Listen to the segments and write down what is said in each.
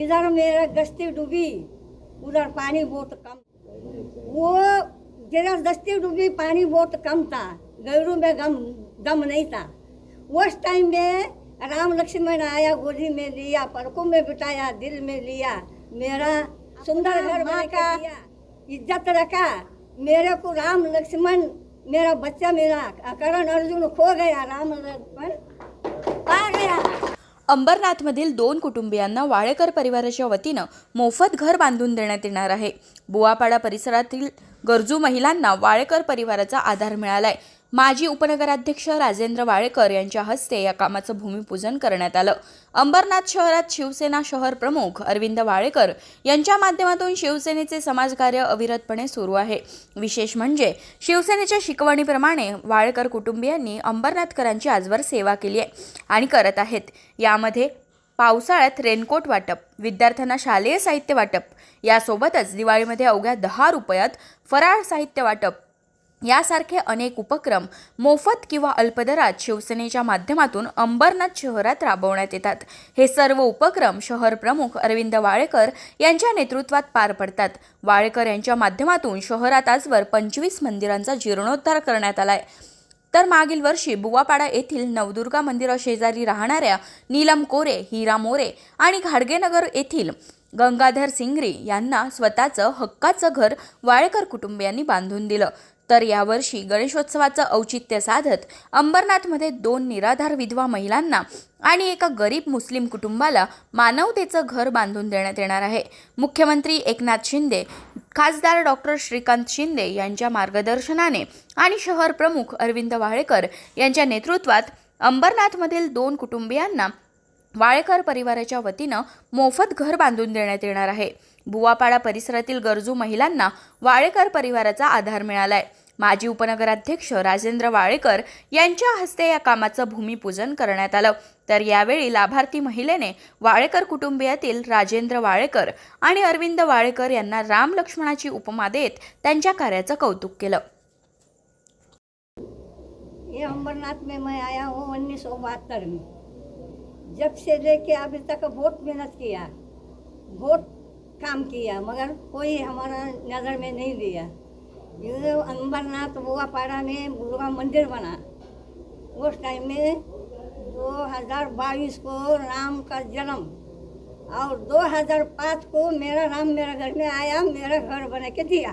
इधर मेरा गश्ती डूबी उधर पानी बहुत कम। वो जरा गश्ती डूबी पानी बहुत कम था गैरू में गम दम नहीं था। उस टाइम में राम लक्ष्मण आया गोदी में लिया पलकों में बिठाया दिल में लिया मेरा सुंदर घर बना का इज़्ज़त रखा मेरे को राम लक्ष्मण मेरा बच्चा मेरा करण अर्जुन खो गया राम लक्ष्मण। अंबरनाथमधील दोन कुटुंबियांना वाळेकर परिवाराच्या वतीनं मोफत घर बांधून देण्यात येणार आहे. बुवापाडा परिसरातील गरजू महिलांना वाळेकर परिवाराचा आधार मिळालाय. माजी उपनगराध्यक्ष राजेंद्र वाळेकर यांच्या हस्ते या कामाचं भूमिपूजन करण्यात आलं. अंबरनाथ शहरात शिवसेना शहर प्रमुख अरविंद वाळेकर यांच्या माध्यमातून शिवसेनेचे समाजकार्य अविरतपणे सुरू आहे. विशेष म्हणजे शिवसेनेच्या शिकवणीप्रमाणे वाळेकर कुटुंबियांनी अंबरनाथकरांची आजवर सेवा केली आहे आणि करत आहेत. यामध्ये पावसाळ्यात रेनकोट वाटप विद्यार्थ्यांना शालेय साहित्य वाटप यासोबतच दिवाळीमध्ये अवघ्या दहा रुपयात फराळ साहित्य वाटप यासारखे अनेक उपक्रम मोफत किंवा अल्पदरात शिवसेनेच्या माध्यमातून अंबरनाथ शहरात राबवण्यात येतात. हे सर्व उपक्रम शहर प्रमुख अरविंद वाळेकर यांच्या नेतृत्वात पार पडतात. वाळेकर यांच्या माध्यमातून शहरात आजवर पंचवीस मंदिरांचा जीर्णोद्धार करण्यात आलाय. तर मागील वर्षी बुवापाडा येथील नवदुर्गा मंदिरा शेजारी राहणाऱ्या नीलम कोरे हिरा मोरे आणि घाडगेनगर येथील गंगाधर सिंगरी यांना स्वतःचं हक्काचं घर वाळेकर कुटुंबियांनी बांधून दिलं. तर यावर्षी गणेशोत्सवाचं औचित्य साधत अंबरनाथमध्ये दोन निराधार विधवा महिलांना आणि एका गरीब मुस्लिम कुटुंबाला मानवतेचं घर बांधून देण्यात येणार आहे. मुख्यमंत्री एकनाथ शिंदे खासदार डॉक्टर श्रीकांत शिंदे यांच्या मार्गदर्शनाने आणि शहर प्रमुख अरविंद वाळेकर यांच्या नेतृत्वात अंबरनाथमधील दोन कुटुंबियांना वाळेकर परिवाराच्या वतीनं मोफत घर बांधून देण्यात येणार आहे. बुवापाडा परिसरातील गरजू महिलांना वाळेकर परिवाराचा आधार मिळालाय. माजी उपनगराध्यक्ष राजेंद्र वाळेकर यांच्या हस्ते या कामाचं भूमिपूजन करण्यात आलं. तर यावेळी लाभार्थी महिलेने वाळेकर कुटुंबियातील राजेंद्र वाळेकर आणि अरविंद वाळेकर यांना राम लक्ष्मणाची उपमा देत त्यांच्या कार्याचं कौतुक केलं. ये अंबरनाथ में मैं आया हूँ उन्नीस सौ बहत्तर में। जब से लेके अभी तक बहुत मेहनत किया बहुत काम किया, मगर कोई हमारा नज़र में नहीं दिया। ये अंबरनाथ बुआपाड़ा में दुर्गा मंदिर बना, उस टाइम में 2022 को राम का जन्म और 2005 को मेरा राम मेरा घर में आया, मेरा घर बना के दिया।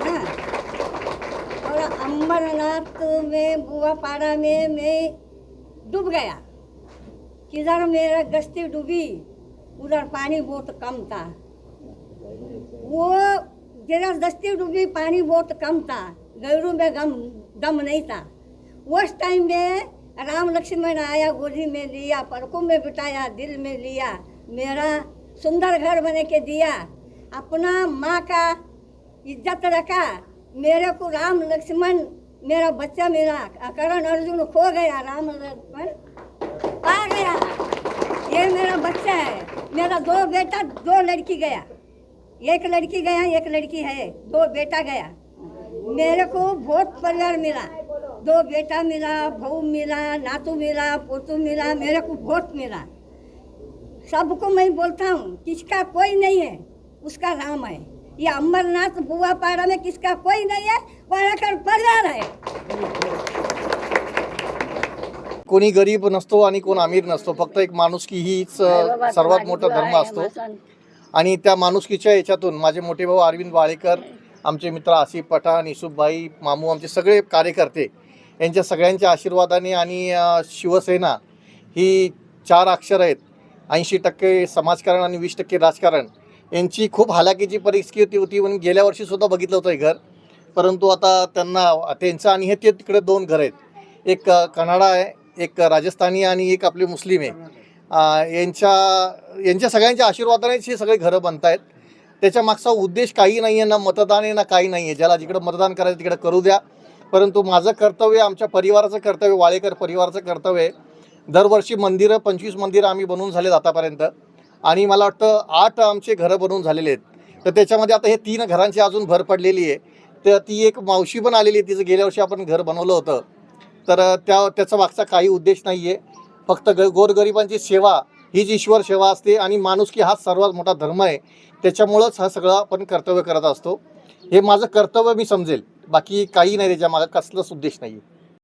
हाँ। और अम्बरनाथ में, बुआपाड़ा में मैं डूब गया। किधर मेरा गश्ती डूबी? उधर पानी बहुत कम था। वो जरा गश्ती डूबी पानी बहुत कम था गैरू में गम, दम नहीं था। उस टाइम में राम लक्ष्मण आया, गोदी में लिया पलकों में बिठाया, दिल में लिया, मेरा सुंदर घर बने के दिया, अपना माँ का इज़्ज़त रखा, मेरे को राम लक्ष्मण, मेरा बच्चा, मेरा करण अर्जुन खो गया, राम लक्ष्मण पा गया। ये मेरा बच्चा है। मेरा दो बेटा, दो लड़की गया। एक लड़की गया, एक लड़की है, दो बेटा गया। मेरे को बहुत परिवार मिला। दो बेटा मिला, बहू मिला, नातू मिला, पोतू मिला, मेरे को बहुत मिला। सबको मैं बोलता हूँ, किसका कोई नहीं है, उसका राम है। ये अमरनाथ बुआ पारा में किसका कोई नहीं है वालाकर परिवार है कोणी गरीब नसतो आणि कोण अमीर नसतो. फक्त एक माणुसकी हीच सर्वात मोठा धर्म असतो. आणि त्या माणुसकीच्या याच्यातून माझे मोठे भाऊ अरविंद वाळेकर आमचे मित्र आसिफ पठाण युसुफभाई मामू आमचे सगळे कार्यकर्ते यांच्या सगळ्यांच्या आशीर्वादाने आणि शिवसेना ही चार अक्षर आहेत. ऐंशी टक्के समाजकारण आणि वीस टक्के राजकारण. यांची खूप हालाकीची परिस्थिती होती म्हणून गेल्या वर्षीसुद्धा बघितलं होतं हे घर. परंतु आता त्यांना त्यांचं आणि हे ते तिकडे दोन घर आहेत. एक अ, कन्हाडा आहे एक राजस्थानी आणि एक आपले मुस्लिम आहे. यांच्या यांच्या सगळ्यांच्या आशीर्वादानेच हे सगळे घरं बनत आहेत त्याच्या मागचा उद्देश काही नाही आहे ना मतदान आहे ना काही नाही आहे ज्याला जिकडं मतदान करायचं तिकडं करू द्या. परंतु माझं कर्तव्य आमच्या परिवाराचं कर्तव्य वाळेकर परिवाराचं कर्तव्य आहे. दरवर्षी मंदिरं पंचवीस मंदिरं आम्ही बनवून झालेत आतापर्यंत. आणि मला वाटतं आठ आमचे घरं बनवून झालेले आहेत. तर त्याच्यामध्ये आता हे तीन घरांची अजून भर पडलेली आहे. तर ती एक मावशी पण आलेली आहे. तिचं गेल्या वर्षी आपण घर बनवलं होतं. तर त्या त्याचा मागचा काही उद्देश नाही आहे फक्त ग गोरगरिबांची सेवा हीच ईश्वर सेवा असते आणि माणुसकी हा सर्वात मोठा धर्म आहे. त्याच्यामुळंच हा सगळा आपण कर्तव्य करत असतो. हे माझं कर्तव्य मी समजेल. बाकी काही नाही त्याच्या मागं कसलंच उद्देश नाही आहे